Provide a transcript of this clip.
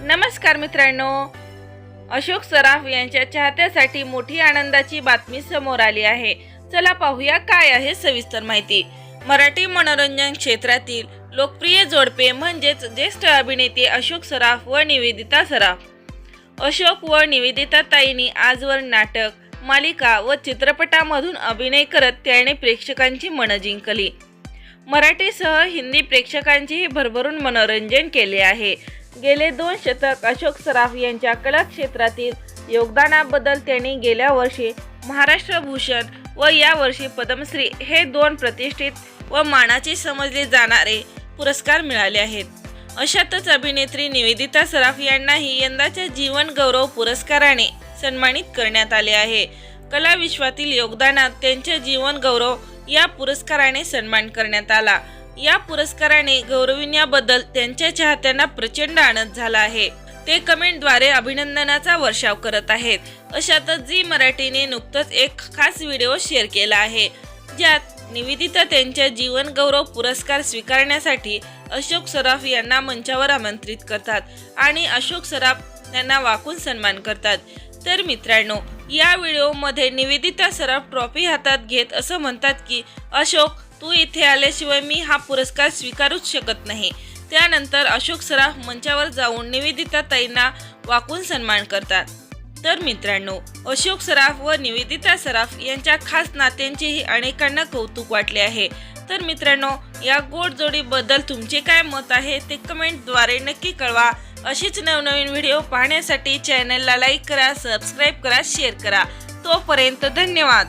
नमस्कार मित्रांनो. अशोक सराफ यांच्या चाहत्यासाठी मोठी आनंदाची बातमी समोर आली आहे. चला पाहूया काय आहे सविस्तर माहिती. मराठी मनोरंजन क्षेत्रातील लोकप्रिय जोडपे म्हणजेच ज्येष्ठ अभिनेते अशोक सराफ व निवेदिता सराफ. अशोक व निवेदिता ताईंनी आजवर नाटक मालिका व चित्रपटामधून अभिनय करत त्याने प्रेक्षकांची मनं जिंकली. मराठीसह हिंदी प्रेक्षकांचेही भरभरून मनोरंजन केले आहे. गेले दोन शतक अशोक सराफ यांच्या कला क्षेत्रातील योगदानाबद्दल त्यांनी गेल्या वर्षी महाराष्ट्र भूषण व यावर्षी पद्मश्री हे दोन प्रतिष्ठित व मानाचे समजले जाणारे पुरस्कार मिळाले आहेत. अशातच अभिनेत्री निवेदिता सराफ यांनाही यंदाच्या जीवन गौरव पुरस्काराने सन्मानित करण्यात आले आहे. कला विश्वातील योगदानात त्यांच्या जीवन गौरव या पुरस्काराने सन्मान करण्यात आला. या पुरस्काराने गौरविण्याबद्दल त्यांच्या चाहत्यांना प्रचंड आनंद झाला आहे. ते कमेंटद्वारे अभिनंदनाचा वर्षाव करत आहेत. अशातच झी मराठीने नुकतंच एक खास व्हिडिओ शेअर केला आहे. ज्यात निवेदिता त्यांच्या जीवनगौरव पुरस्कार स्वीकारण्यासाठी अशोक सराफ यांना मंचावर आमंत्रित करतात आणि अशोक सराफ त्यांना वाकून सन्मान करतात. तर मित्रांनो या व्हिडिओमध्ये निवेदिता सराफ ट्रॉफी हातात घेत असं म्हणतात की अशोक तू इथे आल्याशिवाय मी हा पुरस्कार स्वीकारूच शकत नाही त्यानंतर अशोक सराफ मंचावर जाऊन निवेदिता ताईंना वाकून सन्मान करतात. तर मित्रांनो अशोक सराफ व निवेदिता सराफ यांच्या खास नात्यांचेही अनेकांना कौतुक वाटले आहे. तर मित्रांनो या गोड जोडीबद्दल तुमचे काय मत आहे ते कमेंटद्वारे नक्की कळवा. अशीच नवनवीन व्हिडिओ पाहण्यासाठी चॅनलला लाईक करा सबस्क्राईब करा शेअर करा. तोपर्यंत धन्यवाद.